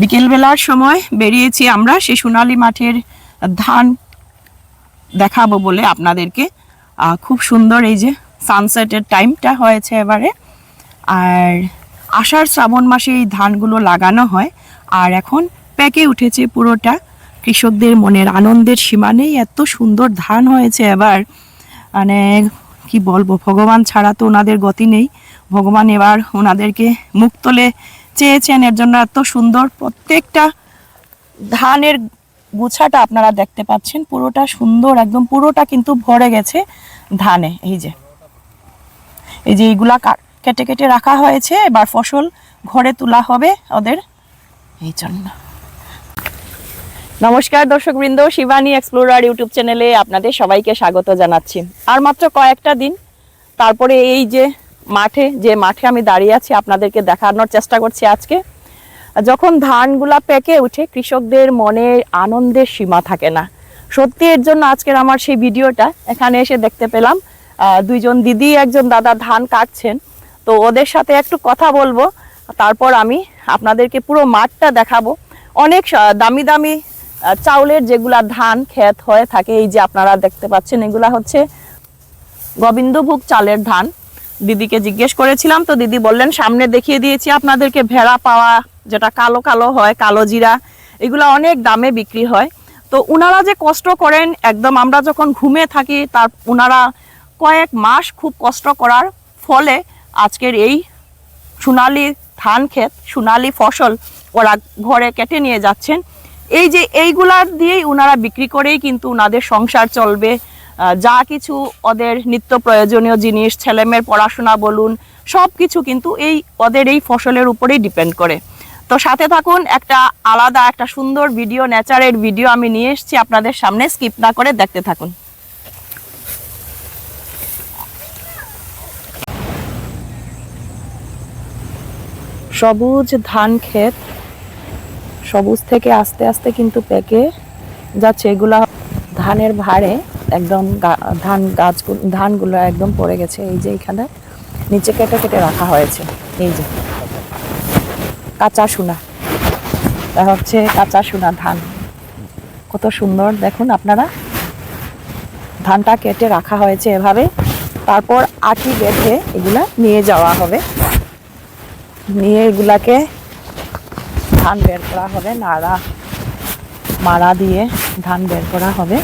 বিকেলবেলার সময় বেরিয়েছি আমরা, সেই সোনালী মাঠের ধান দেখাবো বলে আপনাদেরকে। খুব সুন্দর এই যে সানসেটের টাইমটা হয়েছে এবারে। আর আষাঢ় শ্রাবণ মাসে এই ধানগুলো লাগানো হয়। আর এখন পেকে উঠেছে পুরোটা। কৃষকদের মনের আনন্দের সীমা নেই। এত সুন্দর ধান হয়েছে এবার। মানে কি বলব, ভগবান ছাড়া তো ওনাদের গতি নেই। ভগবান এবার ওনাদেরকে মুখ তোলে চেয়েছেন, এর জন্য এত সুন্দর প্রত্যেকটা ধানের গুছাটা আপনারা দেখতে পাচ্ছেন। পুরোটা সুন্দর, একদম পুরোটা কিন্তু ভরে গেছে ধানে। এই যে এই যে এইগুলা কেটে কেটে রাখা হয়েছে। এবার ফসল ঘরে তোলা হবে ওদের। এই জন্য। নমস্কার দর্শকবৃন্দ, শিবানী এক্সপ্লোরার ইউটিউব চ্যানেলে আপনাদের সবাইকে স্বাগত জানাচ্ছি। আর মাত্র কয়েকটা দিন, তারপরে এই যে মাঠে, যে মাঠে আমি দাঁড়িয়ে আছি, আপনাদেরকে দেখানোর চেষ্টা করছি আজকে। যখন ধানগুলা পেকে উঠে, কৃষকদের মনে আনন্দের সীমা থাকে না। সত্যি এর জন্য আজকের আমার সেই ভিডিওটা, এখানে এসে দেখতে পেলাম। দুইজন দিদি, একজন দাদা ধান কাটছেন। তো ওদের সাথে একটু কথা বলব, তারপর আমি আপনাদেরকে পুরো মাঠটা দেখাবো। অনেক দামি দামি চাউলের যেগুলা ধান ক্ষেত হয়ে থাকে, এই যে আপনারা দেখতে পাচ্ছেন, এগুলা হচ্ছে গোবিন্দভোগ চালের ধান। দিদিকে জিজ্ঞেস করেছিলাম, তো দিদি বললেন, সামনে দেখিয়ে দিয়েছি আপনাদেরকে, ভেড়া পাওয়া, যেটা কালো কালো হয়, কালো জিরা, এগুলো অনেক দামে বিক্রি হয়। তো উনারা যে কষ্ট করেন, একদম আমরা যখন ঘুমে থাকি, তার উনারা কয়েক মাস খুব কষ্ট করার ফলে আজকের এই সোনালি ধান ক্ষেত, সোনালি ফসল ওরা ঘরে কেটে নিয়ে যাচ্ছেন। এই যে এইগুলার দিয়েই ওনারা বিক্রি করেই কিন্তু ওনাদের সংসার চলবে যা কিছু ওদের নিত্য প্রয়োজনীয় জিনিস, ছেলেমেয়ের পড়াশোনা বলুন সব কিছু কিন্তু এই ওদের এই ফসলের উপরেই ডিপেন্ড করে। তো সাথে থাকুন, একটা আলাদা, একটা সুন্দর ভিডিও নেচারের ভিডিও আমি নিয়ে এসেছি, আপনাদের সামনে স্কিপ না করে দেখতে থাকুন। সবুজ ধান ক্ষেত, সবুজ থেকে আস্তে আস্তে কিন্তু পেকে যাচ্ছে। এগুলা ধানের ভারে একদম ধান গাছ ধানগুলো একদম পড়ে গেছে, এই যে এখানে। নিচে কেটে কেটে রাখা হয়েছে, এই যে। কাঁচা সোনা। এটা হচ্ছে কাঁচা সোনা ধান। কত সুন্দর, দেখুন আপনারা। ধানটা কেটে রাখা হয়েছে এভাবে। তারপর আটি বেঁধে এগুলা নিয়ে যাওয়া হবে। নিয়ে এগুলাকে ধান বের করা হবে, নাড়া মারা দিয়ে ধান বের করা হবে।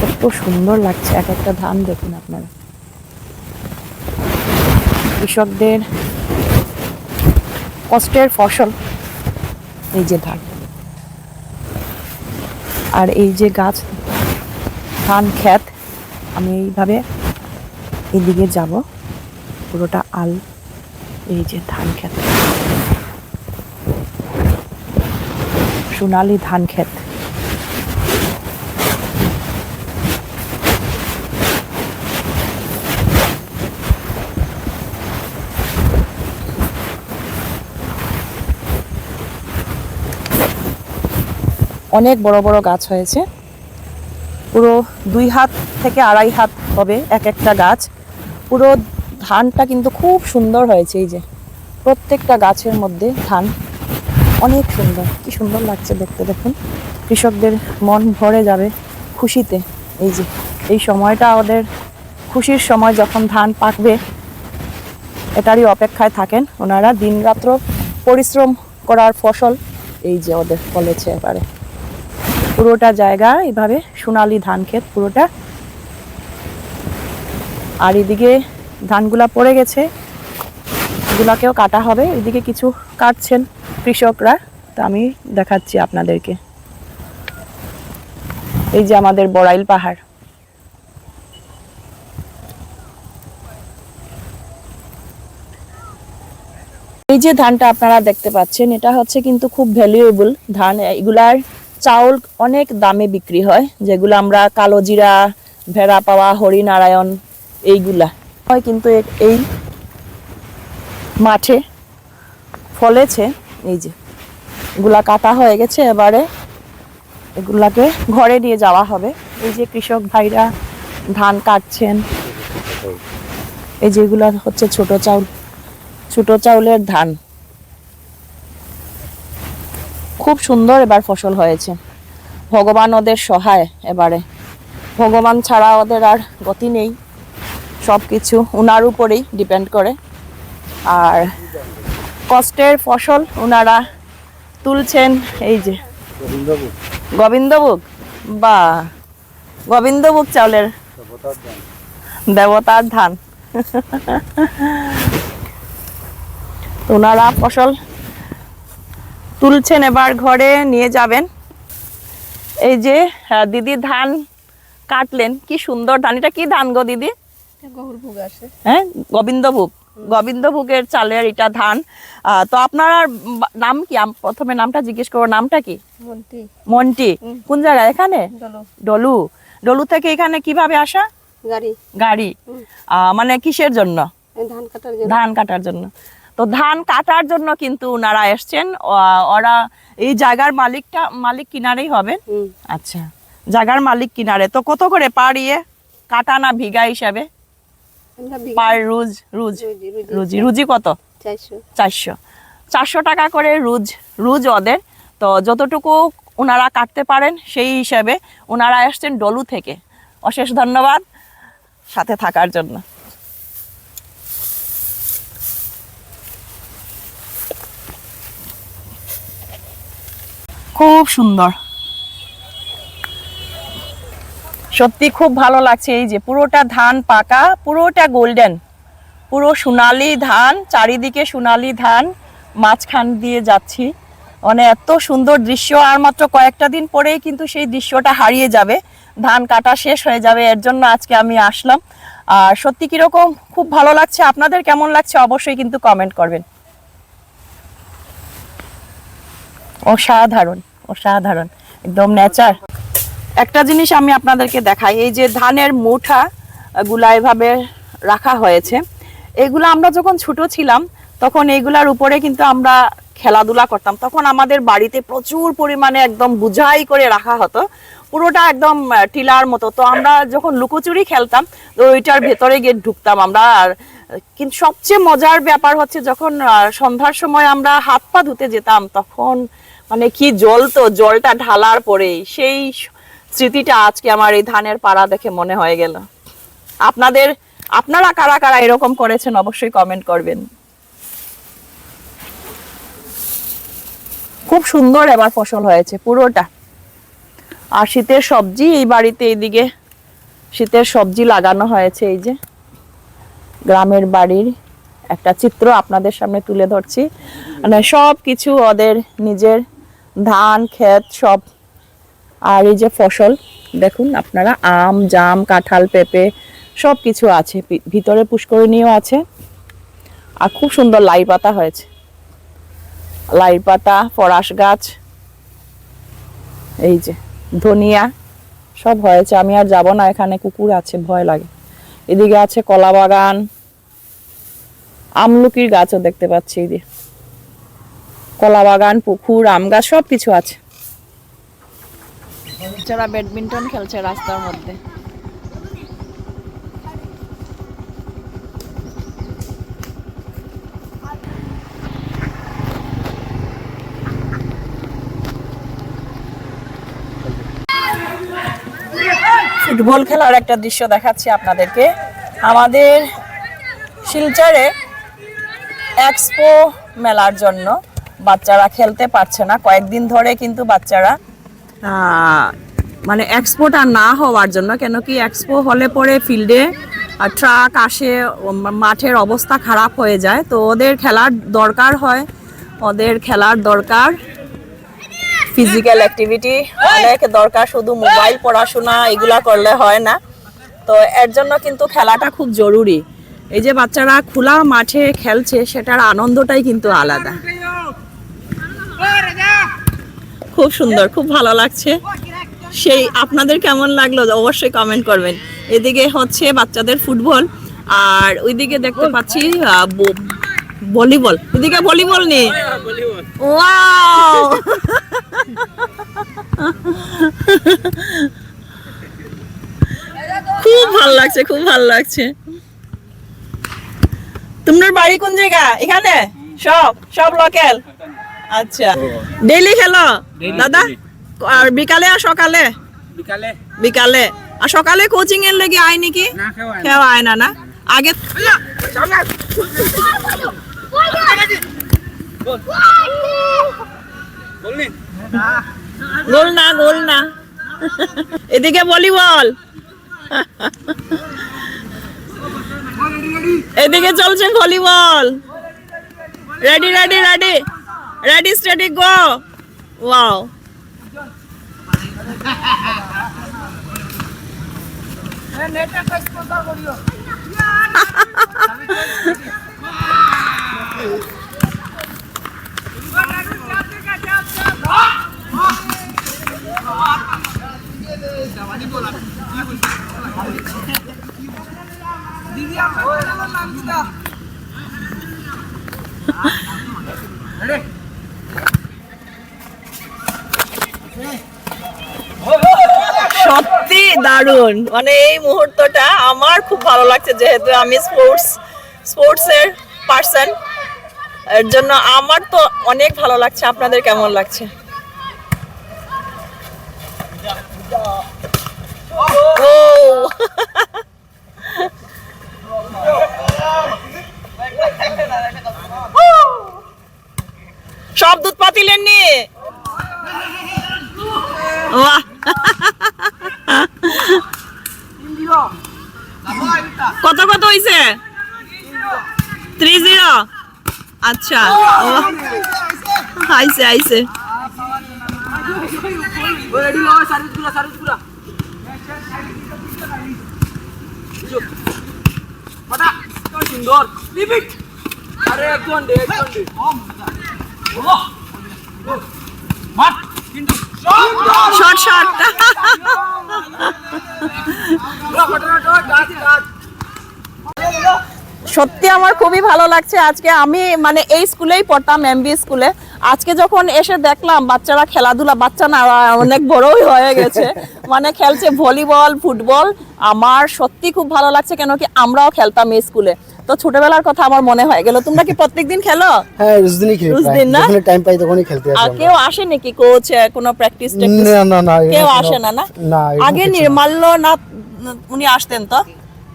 কত সুন্দর লাগছে, এক একটা ধান দেখুন আপনারা। কৃষকদের কষ্টের ফসল এই যে ধান। আর এই যে গাছ, ধান ক্ষেত, আমি এইভাবে এদিকে যাব, পুরোটা আল, এই যে ধান ক্ষেত। সোনালি ধান ক্ষেত। অনেক বড় বড় গাছ হয়েছে। পুরো দুই হাত থেকে আড়াই হাত হবে এক একটা গাছ। পুরো ধানটা কিন্তু খুব সুন্দর হয়েছে এই যে। প্রত্যেকটা গাছের মধ্যে ধান অনেক সুন্দর। কি সুন্দর লাগছে দেখতে দেখুন। কৃষকদের মন ভরে যাবে খুশিতে। এই যে, এই সময়টা ওদের খুশির সময় যখন ধান পাকবে, এটারই অপেক্ষায় থাকেন ওনারা। দিনরাত্র পরিশ্রম করার ফসল এই যে ওদের ফলেছে এবারে। পুরোটা জায়গা, এভাবে সোনালি ধান ক্ষেত পুরোটা। আর এদিকে ধানগুলা পড়ে গেছে, এগুলাকেও কাটা হবে। এদিকে কিছু কাটছেন কৃষকরা, তা আমি দেখাচ্ছি আপনাদেরকে। এই যে আমাদের বড়াইল পাহাড়। এই যে ধানটা আপনারা দেখতে পাচ্ছেন, এটা হচ্ছে কিন্তু খুব ভ্যালুয়েবল ধান। এগুলার চাউল অনেক দামে বিক্রি হয়, যেগুলো আমরা কালো জিরা, ভেড়া পাওয়া, হরিনারায়ণ, এইগুলা। হয় কিন্তু এই মাঠে ফলেছে, এই যে, এগুলা কাটা হয়ে গেছে, এবারে এগুলাকে ঘরে নিয়ে যাওয়া হবে। এই যে কৃষক ভাইরা ধান কাটছেন, এই যেগুলা হচ্ছে ছোট চাউল, ছোট চাউলের ধান। খুব সুন্দর এবার ফসল হয়েছে। ভগবান ওদের সহায় এবারে। ভগবান ছাড়া ওদের আর গতি নেই। সব কিছু ওনার উপরেই ডিপেন্ড করে। আর কষ্টের ফসল ওনারা তুলছেন এই যে গোবিন্দভোগ। বা গোবিন্দভোগ চাউলের দেবতার ধান। ওনারা ফসল তুলছেন এবার ঘরে নিয়ে যাবেন। এই যে দিদি ধান কাটলেন। কি সুন্দর ধান এটা কি ধান গো দিদি? হ্যাঁ গোবিন্দভোগ। গোবিন্দভোগের চালের এটা ধান। তো আপনার নাম কি? প্রথমে নামটা জিজ্ঞেস করব। নামটা কি? মন্টি। কোন জায়গায়? এখানে? ডলু। ডলু। থেকে এখানে কীভাবে আসা? গাড়ি। গাড়ি। মানে কিসের জন্য। ধান কাটার জন্য। তো ধান কাটার জন্য কিন্তু ওনারা এসছেন। ওরা এই জায়গার মালিকটা মালিক কিনারেই হবেন হুম। আচ্ছা জায়গার মালিক কিনারে। তো কত করে পার ইয়ে? কাটা না ভিগা হিসাবে? পার রুজ রুজ? রুজি রুজি কত? চারশো। চারশো টাকা করে রুজ রুজ ওদের। তো যতটুকু ওনারা কাটতে পারেন সেই হিসাবে ওনারা এসছেন ডলু থেকে। অশেষ ধন্যবাদ সাথে থাকার জন্য। খুব সুন্দর। সত্যি খুব ভালো লাগছে এই যে, পুরোটা ধান পাকা, পুরোটা গোল্ডেন পুরো সোনালি ধান, চারিদিকে সোনালি ধান, মাঝখান দিয়ে যাচ্ছি। মানে এত সুন্দর দৃশ্য, আর মাত্র কয়েকটা দিন পরেই কিন্তু সেই দৃশ্যটা হারিয়ে যাবে। ধান কাটা শেষ হয়ে যাবে, এর জন্য আজকে আমি আসলাম। আর সত্যি কীরকম খুব ভালো লাগছে, আপনাদের কেমন লাগছে অবশ্যই কিন্তু কমেন্ট করবেন। অসাধারণ। অসাধারণ, একদম নেচার একটা জিনিস আমি আপনাদেরকে দেখাই, এই যে ধানের মুঠা গুলা এভাবে রাখা হয়েছে। এগুলো আমরা যখন ছোট ছিলাম, তখন এগুলার উপরে কিন্তু আমরা খেলাধুলা করতাম। তখন আমাদের বাড়িতে প্রচুর পরিমাণে একদম বুঝাই করে রাখা হতো। পুরোটা একদম টিলার মতো। তো আমরা যখন লুকোচুরি খেলতাম, তো ওইটার ভেতরে গিয়ে ঢুকতাম আমরা। আর, কিন্তু সবচেয়ে মজার ব্যাপার হচ্ছে যখন সন্ধ্যার সময় আমরা হাত পা ধুতে যেতাম, তখন মানে কি জল তো, জলটা ঢালার পরেই। সেই স্মৃতিটা আজকে আমার এই ধানের পাড়া দেখে মনে হয়ে গেল। আপনাদের, আপনারা কারা কারা এরকম করেছেন অবশ্যই কমেন্ট করবেন। খুব সুন্দর এবার ফসল হয়েছে, পুরোটা। আর শীতের সবজি এই বাড়িতে এইদিকে শীতের সবজি লাগানো হয়েছে, এই যে। গ্রামের বাড়ির একটা চিত্র আপনাদের সামনে তুলে ধরছি। মানে সব কিছু ওদের নিজের ধান, ক্ষেত সব। আর এই যে ফসল, দেখুন আপনারা, আম, জাম, কাঁঠাল, পেঁপে সব কিছু আছে ভিতরে পুষ্করিণীও আছে। আর খুব সুন্দর লাই পাতা হয়েছে। লাই পাতা, ফরাস গাছ, এই যে ধনিয়া, সব হয়েছে। আমি আর যাব না, এখানে কুকুর আছে, ভয় লাগে। এদিকে আছে কলা বাগান, আমলকির গাছও দেখতে পাচ্ছি যে। কলা বাগান পুকুর আম গাছ সব কিছু আছে। যারা ব্যাডমিন্টন খেলছে রাস্তার মধ্যে। ফুটবল খেলার একটা দৃশ্য দেখাচ্ছি আপনাদেরকে। আমাদের শিলচরে এক্সপো মেলার জন্য বাচ্চারা খেলতে পারছে না। কয়েকদিন ধরে কিন্তু বাচ্চারা মানে এক্সপোটা না হওয়ার জন্য কেন কি এক্সপো হলে পরে ফিল্ডে ট্রাক আসে মাঠের অবস্থা খারাপ হয়ে যায়। তো ওদের খেলার দরকার হয় ওদের খেলার দরকার। ফিজিক্যাল অ্যাক্টিভিটি অনেক দরকার শুধু মোবাইল পড়াশোনা এগুলা করলে হয় না। তো এর জন্য কিন্তু খেলাটা খুব জরুরি। এই যে বাচ্চারা খোলা মাঠে খেলছে সেটার আনন্দটাই কিন্তু আলাদা। খুব সুন্দর খুব ভালো লাগছে। সেই আপনাদের কেমন লাগল অবশ্যই কমেন্ট করবেন। এদিকে হচ্ছে বাচ্চাদের ফুটবল আর ওইদিকে দেখতে পাচ্ছি ভলিবল। এদিকে ভলিবল নেই। ওয়াও! খুব ভালো লাগছে খুব ভালো লাগছে। তোমার বাড়ি কোন জায়গা? এখানে? সব সব লোকাল আচ্ছা। ডেইলি খেলো? দাদা আর বিকালে আর সকালে? বিকালে। বিকালে। আর সকালে কোচিং এর লেগে আয় নাকি? খাওয়া আয় না। না আগে গোল না গোল না। এদিকে ভলিবল এদিকে চলছে volleyball. Ready ready ready ready steady go wow দারুণ। মানে এই মুহূর্তটা আমার খুব ভালো লাগছে, যেহেতু আমি স্পোর্টস স্পোর্টস এর পার্সন এর জন্য আমার তো অনেক ভালো লাগছে। আপনাদের কেমন লাগছে? সব দুধ পাতিলেন নি বাহ! কত কত হইছে? Three zero? আচ্ছা। ও, আইছে আইছে। সুন্দর লিমিট আরে এক ঘন্টে এক ঘন্টে মাঠ কিন্তু। সত্যি আমার খুবই ভালো লাগছে। আজকে আমি মানে এই স্কুলেই পড়তাম এমবি স্কুলে। আজকে যখন এসে দেখলাম বাচ্চারা খেলাধুলা, বাচ্চা না, অনেক বড়ই হয়ে গেছে। মানে খেলছে ভলিবল, ফুটবল। আমার সত্যি খুব ভালো লাগছে কেন কি আমরাও খেলতাম এই স্কুলে। তো ছোটবেলার কথা আমার মনে হয়ে গেল। তোমরা কি প্রত্যেকদিন খেলো? হ্যাঁ রোজদিনই খেলি রোজদিন না? যখন টাইম পাই তখনই খেলতে আসি আর কেউ আসে নাকি কোচ কোনো প্র্যাকটিস না না না কেউ আসে না না? আগে নির্মাল্য না। উনি আসতেন তো?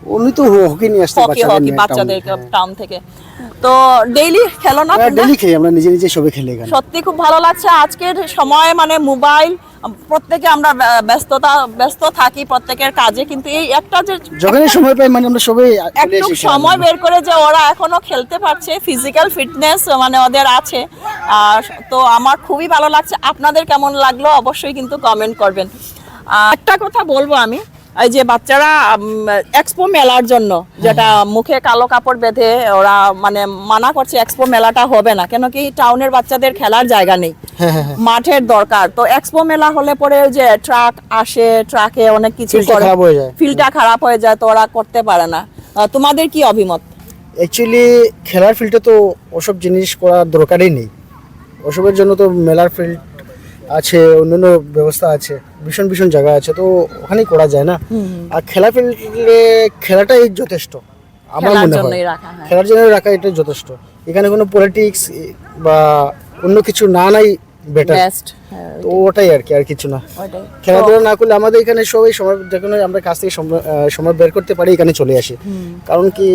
উনি তো হকি নিয়ে আসতে হকি হকি বাচ্চাদের টাউন থেকে। তো ডেইলি খেলো না তোমরা? ডেলি খেলি আমরা নিজে নিজে সবে খেলি এখানে। সত্যি খুব ভালো লাগছে। আজকের সময় মানে মোবাইল প্রত্যেকে আমরা ব্য- ব্যস্ততা ব্যস্ত থাকি প্রত্যেকের কাজে কিন্তু এই একটা যে যখনই সময় পাই মানে আমরা সবাই একটু সময় বের করে যে ওরা এখনও খেলতে পারছে ফিজিক্যাল ফিটনেস মানে ওদের আছে। আর তো আমার খুবই ভালো লাগছে। আপনাদের কেমন লাগল অবশ্যই কিন্তু কমেন্ট করবেন। একটা কথা বলব আমি। এই যে বাচ্চারা এক্সপো মেলার জন্য যেটা মুখে কালো কাপড় বেঁধে ওরা মানে মানা করছে এক্সপো মেলাটা হবে না কেন কি টাউনের বাচ্চাদের খেলার জায়গা নেই। হ্যাঁ হ্যাঁ হ্যাঁ। মাঠের দরকার। তো এক্সপো মেলা হলে পরে যে ট্রাক আসে ট্রাকে অনেক কিছু Feel টা খারাপ হয়ে যায়। ফিলটা খারাপ হয়ে যায় তো ওরা করতে পারে না। তোমাদের কি অভিমত? অ্যাকচুয়ালি খেলার ফিল্ডে তো ওসব জিনিস করার দরকারই নেই। ওসবের জন্য তো মেলার ফিল্ড আছে অন্যান্য ব্যবস্থা আছে ভীষণ ভীষণ জায়গা আছে তো ওখানেই করা যায় না। আর খেলা ফিল্ডে খেলাটাই যথেষ্ট আমার মনে হয়। হয়। খেলার জন্য রাখা এটাই যথেষ্ট। এখানে কোনো পলিটিক্স বা অন্য কিছু না নাই বেটার বেস্ট তো ওটাই আর কি আর কিছু না। খেলাধুলা না করলে আমাদের এখানে সবাই সময় যখন আমরা কাছ থেকে সময় বের করতে পারি এখানে চলে আসি। কারণ কি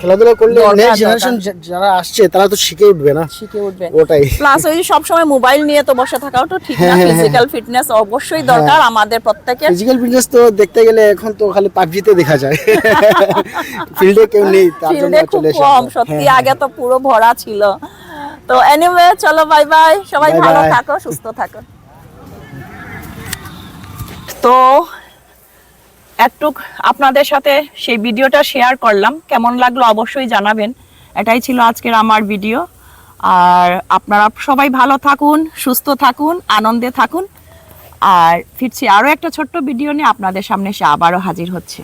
খেলাধুলা করলে নেক্সট জেনারেশন যারা আসছে তারা তো শিখে উঠবে না। শিখে উঠবে। ওটাই। প্লাস ওই সব সময় মোবাইল নিয়ে তো বসে থাকাও তো ঠিক না। হ্যাঁ, হ্যাঁ, হ্যাঁ। ফিজিক্যাল ফিটনেস অবশ্যই দরকার আমাদের প্রত্যেকের। ফিজিক্যাল ফিটনেস তো দেখতে গেলে এখন তো খালি পাবজিতে দেখা যায়। ফিল্ডে কেউ নেই তার জন্য চলে কম সত্যি হ্যাঁ, আগে তো পুরো ভরা ছিল। তো এনিওয়ে চলো বাই বাই সবাই ভালো থাকো সুস্থ থাকো। তো একটু আপনাদের সাথে সেই ভিডিওটা শেয়ার করলাম। কেমন লাগল অবশ্যই জানাবেন। এটাই ছিল আজকের আমার ভিডিও। আর আপনারা সবাই ভালো থাকুন, সুস্থ থাকুন, আনন্দে থাকুন। আর ফিরছি আরও একটা ছোট্ট ভিডিও নিয়ে আপনাদের সামনে এসে আবারও হাজির হচ্ছে।